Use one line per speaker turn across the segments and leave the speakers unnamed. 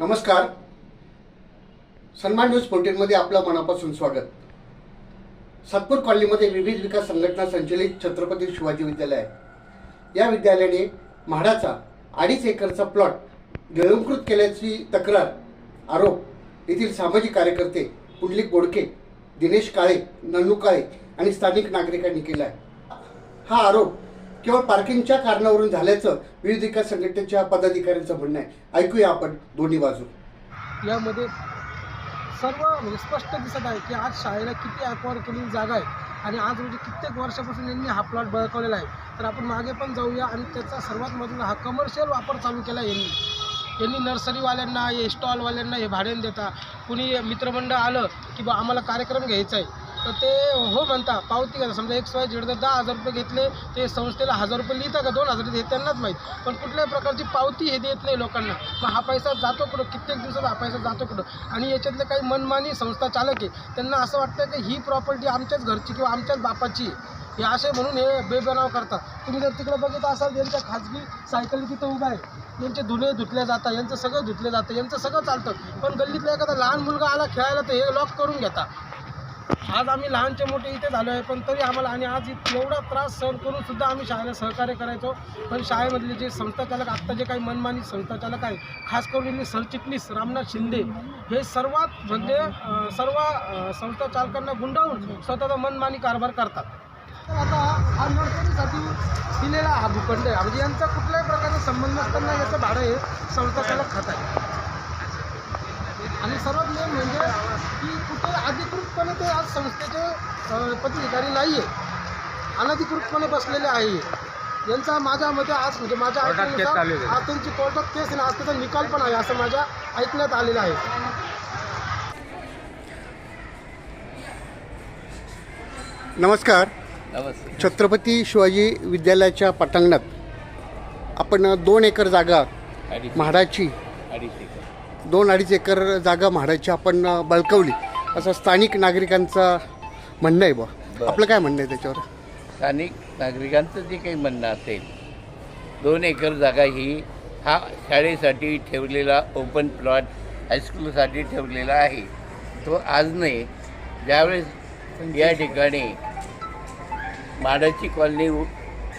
नमस्कार. सन्मान न्यूज फोर्टीनमध्ये आपलं मनापासून स्वागत. सातपूर कॉलनीमध्ये विविध विकास संघटना संचलित छत्रपती शिवाजी विद्यालय आहे. या विद्यालयाने म्हाडाचा अडीच एकरचा प्लॉट गिळंकृत केल्याची तक्रार आरोप येथील सामाजिक कार्यकर्ते पुंडलिक बोडके दिनेश काळे नन्नू काळे आणि स्थानिक नागरिकांनी केला आहे. हा आरोप केवळ पार्किंगच्या कारणावरून झाल्याचं विविध विकास संघटनेच्या पदाधिकाऱ्यांचं म्हणणं आहे. ऐकूया आपण दोन्ही बाजू.
यामध्ये सर्व म्हणजे स्पष्ट दिसत आहे की आज शाळेला किती अक्वायर केलेली जागा आहे आणि आज म्हणजे कित्येक वर्षापासून यांनी हा प्लॉट बळकवलेला आहे. तर आपण मागे पण जाऊया आणि त्याचा सर्वात महत्त्वाचा हा कमर्शियल वापर चालू केला यांनी. यांनी नर्सरीवाल्यांना हे स्टॉलवाल्यांना हे भाड्याने देता. कुणी मित्रमंडळ आलं की बा आम्हाला कार्यक्रम घ्यायचा आहे. तर ते हो म्हणता पावती घेता समजा एक स्वाय जर दहा हजार रुपये घेतले ते संस्थेला हजार रुपये लिहिता का? दोन हजार हे त्यांनाच माहीत. पण कुठल्याही प्रकारची पावती हे देत नाही लोकांना. मग हा पैसा जातो कुठं? कित्येक दिवसात हा पैसा जातो कुठं? आणि याच्यातले काही मनमानी संस्था चालक आहे त्यांना असं वाटतं की ही प्रॉपर्टी आमच्याच घरची किंवा आमच्याच बापाची आहे. हे असे म्हणून हे बेबनाव करतात. तुम्ही जर तिकडे बघत असाल यांच्या खाजगी सायकल तिथं उभा आहे. यांचे धुणे धुतले जातात यांचं सगळं धुतले जातं यांचं सगळं चालतं. पण गल्लीतला एखादा लहान मुलगा आला खेळायला तर हे लॉक करून घेता. आज आम्ही लहानचे मोठे इथे झालो आहे पण तरी आम्हाला आणि आज एवढा त्रास सहन करून सुद्धा आम्ही शाळेला सहकार्य करायचो. पण शाळेमधले जे संस्थाचालक आत्ता जे काही मनमानी संस्थाचालक आहे खास करून यांनी सरचिटणीस रामनाथ शिंदे हे सर्वात म्हणजे सर्व संस्थाचालकांना गुंडाळून स्वतःचा मनमानी कारभार करतात. तर आता हा नर्सरीसाठी दिलेला हा भूखंड आहे. म्हणजे यांचा कुठल्याही प्रकारचा संबंध नसताना याचं भाडं हे संस्थाचालक खात आहे आणि सर्वात मेन म्हणजे की कुठे अधिकृतपणे ते आज संस्थेचे पदाधिकारी नाही आहे अनधिकृतपणे बसलेले आहे. यांचा माझ्या मते आज म्हणजे माझ्या ऐकण्यानुसार आज त्यांची कोर्टात केस आहे आणि आज त्याचा निकाल पण आहे असं माझ्या ऐकण्यात आलेलं आहे.
नमस्कार. छत्रपती शिवाजी विद्यालयाच्या पटांगणात आपण दोन एकर जागा म्हाडाची दोन अडीच एकर जागा म्हाडाची आपण बळकवली. असं स्थानिक नागरिकांचं म्हणणं आहे बा. आपलं काय म्हणणं आहे त्याच्यावर?
स्थानिक नागरिकांचं जे काही म्हणणं असेल दोन एकर जागा ही हा शाळेसाठी ठेवलेला ओपन प्लॉट हायस्कूलसाठी ठेवलेला आहे. तो आज नाही ज्यावेळेस या ठिकाणी माडाची कॉलनी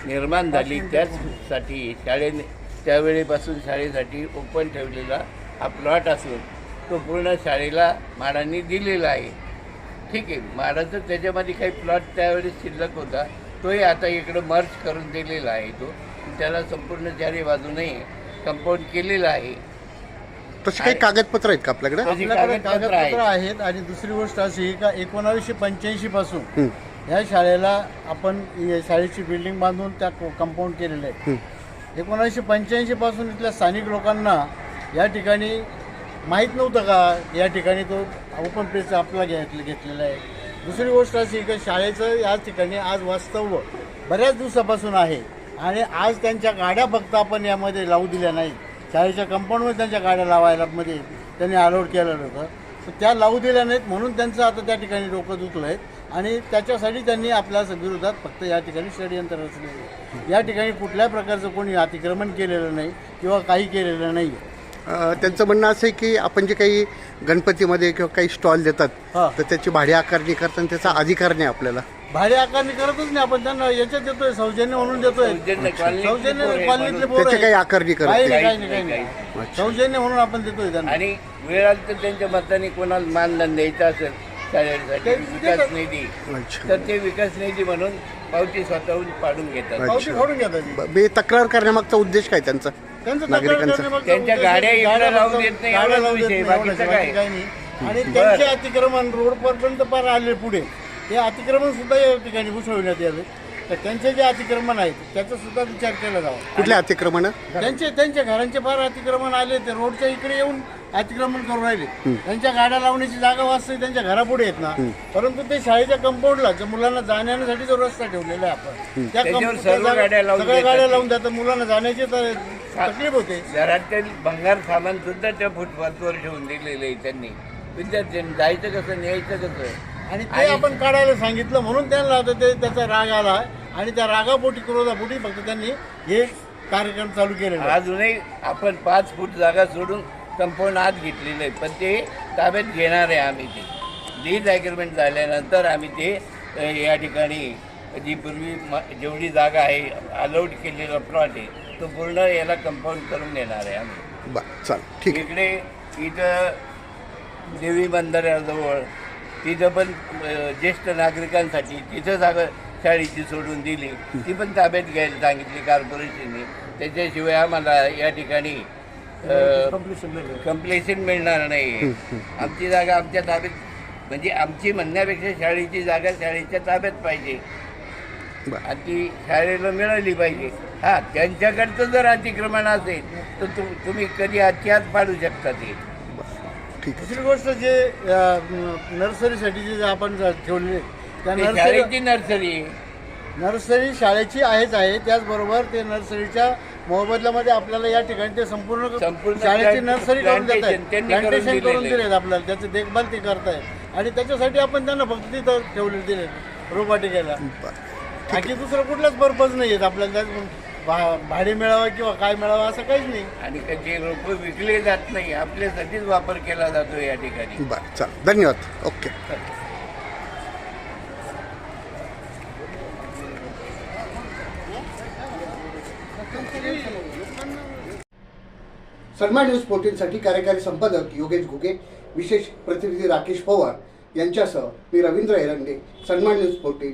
निर्माण झाली त्याचसाठी शाळेने त्यावेळेपासून शाळेसाठी ओपन ठेवलेला हा प्लॉट असून तो पूर्ण शाळेला माडांनी दिलेला आहे. ठीक आहे माडाचं त्याच्यामध्ये काही प्लॉट त्यावेळेस शिल्लक होता. तोही आता इकडं मर्ज करून दिलेला आहे तो. त्याला संपूर्ण चारी बाजूने कंपाऊंड केलेलं आहे.
तसे काही कागदपत्र आहेत का आपल्याकडे?
तशी
आपल्याकडे
कागदपत्र
कागदपत्र
आहे.
आहेत आणि दुसरी गोष्ट अशी का एकोणावीसशे पंच्याऐंशी पासून
हं,
ह्या शाळेला आपण या शाळेची बिल्डिंग बांधून त्या कंपाऊंड केलेलं आहे. एकोणावीसशे पंच्याऐंशी पासून इथल्या स्थानिक लोकांना या ठिकाणी माहीत नव्हतं का? या ठिकाणी तो ओपन प्लेस आपला घेतलं घेतलेला आहे. दुसरी गोष्ट अशी की शाळेचं या ठिकाणी आज वास्तव्य बऱ्याच दिवसापासून आहे. आणि आज त्यांच्या गाड्या फक्त आपण यामध्ये लावू दिल्या नाही. शाळेच्या कंपाऊंडमध्ये त्यांच्या गाड्या लावायला मध्ये त्यांनी अलाउड केलेलं होतं. तर त्या लावू दिल्या नाहीत म्हणून त्यांचं आता त्या ठिकाणी डोकं दुखलं आहे आणि त्याच्यासाठी त्यांनी आपल्या विरोधात फक्त या ठिकाणी षडयंत्र रचले आहे. या ठिकाणी कुठल्याही प्रकारचं कोणी अतिक्रमण केलेलं नाही किंवा काही केलेलं नाही
आहे त्यांचं म्हणणं असं आहे की आपण जे काही गणपतीमध्ये किंवा काही स्टॉल देतात
हा.
तर त्याची भाडी आकारणी करताना त्याचा अधिकार नाही आपल्याला.
भाडे आकारणी करतच नाही आपण त्यांना याच्यात देतोय सौजन्य म्हणून देतोय.
सौजन्य कॉलनीतली पोरं
त्याची काही
आहेत.
आकारणी करत
काही
नाही
नाही. काही नाही काही नाही. सौजन्य म्हणून आपण देतोय त्यांना.
आणि वेळ आली तर त्यांच्या मताने कोणाला मानधन द्यायचं असेल शाळेसाठी
ते-
विकास निधी
अच्छा.
तर ते विकास निधी म्हणून पावती स्वतःहून पाडून घेतात.
पावती फाडून घेतात. ती.
ब- बे तक्रार करण्यामागचा उद्देश काय त्यांचं? नागरिकांचं.
त्यांच्या गाड्या इकडं लावून देत नाही,
गाड्या
एवढाच
लावून देत
विषय,
नाही,
बाकीचं काय?
बाकी काही नाही. आणि त्यांचे अतिक्रमण रोडपर्यंत पार आले पुढे. ते अतिक्रमण सुद्धा या ठिकाणी घुसवण्यात यावे. तर त्यांचे जे अतिक्रमण आहेत त्याचा सुद्धा विचार केला जावा.
कुठल्या अतिक्रमण?
त्यांचे त्यांच्या घरांचे फार अतिक्रमण आले ते रोडच्या इकडे येऊन अतिक्रमण करून राहिले. त्यांच्या गाड्या लावण्याची जागा वाचते त्यांच्या घरापुढे आहेत ना. परंतु ते शाळेच्या कंपाऊंडला ज्या मुलांना जाण्यासाठी जो रस्ता ठेवलेला आहे आपण त्या
त्याच्यावर
कंप- त्या
सर्व
जागा-
गाड्या लावून
सगळ्या
देतात
गाड्या. लावून देतात. मुलांना जाण्याची तर तकलीफ होते
घरातील भंगार सामान सुद्धा त्या फुटपाथवर ठेवून दिलेलं आहे त्यांनी. विद्यार्थ्यांनी जायचं कसं न्यायचं कसं?
आणि ते
आणि-
आपण काढायला सांगितलं म्हणून त्यांना आता ते त्याचा राग आला आणि त्या रागापोटी क्रोधापोटी फक्त त्यांनी हे कार्यक्रम चालू केलेला आहे.
अजूनही आपण पाच फूट जागा सोडून कंपाऊंड आत घेतलेलं आहे. पण ते ताब्यात घेणार आहे आम्ही ते. लीज ॲग्रीमेंट झाल्यानंतर आम्ही ते अ, या ठिकाणी जी पूर्वी म जेवढी जागा आहे अलाउड केलेला प्लॉट आहे तो पूर्ण याला कंपाऊंड करून देणार आहे आम्ही.
बरं चालेल ठीक. आहे
इकडे इथं देवी बंधाऱ्याजवळ तिथं पण अ, ज्येष्ठ नागरिकांसाठी तिथं जागा शाळेची सोडून दिली. ती पण ताब्यात घ्यायला सांगितली कॉर्पोरेशनने त्याच्याशिवाय आम्हाला या ठिकाणी कम्प्लेशन मिळणार नाही. आमची जागा आमच्या ताब्यात म्हणजे आमची म्हणण्यापेक्षा शाळेची जागा शाळेच्या ताब्यात पाहिजे.
बरं.
आणि ती शाळेला मिळाली पाहिजे. हा त्यांच्याकडचं जर अतिक्रमण असेल तर तु तुम्ही कधी आजची आज पाडू शकता ते.
ठीक आहे.
दुसरी गोष्ट जे अ, नर्सरीसाठी जे आपण ज- ठेवले त्या
ते
नर्सरी
शाळेची नर्सरी. आहे.
नर्सरी शाळेची आहेच आहे त्याचबरोबर ते नर्सरीच्या मोबदल्यामध्ये आपल्याला या ठिकाणी ते संपूर्ण
संपूर्ण
शाळेची
प्लांट-
नर्सरी करून देत
प्लांटेशन त्यांनी करून
प्लांटेशन करून
दिलेलं आहे.
दिलेत आपल्याला त्याची देखभाल ते करतायत. आणि त्याच्यासाठी आपण त्यांना फक्त तिथं ठेवले दिले रोपवाटिकेला
बरं.
बाकी दुसरं कुठलाच पर्पज नाही आहेत आपल्याला भा- भाडे मिळावं किंवा काय मिळावं असं काहीच नाही.
आणि कधी रोप विकले जात नाही आपल्यासाठीच वापर केला जातो या ठिकाणी.
बरं चालेल धन्यवाद. ओके. सन्मान न्यूज फोर्टीनसाठी कार्यकारी संपादक योगेश घुगे विशेष प्रतिनिधी राकेश पवार यांच्यासह मी रवींद्र एरंडे सन्मान न्यूज फोर्टीन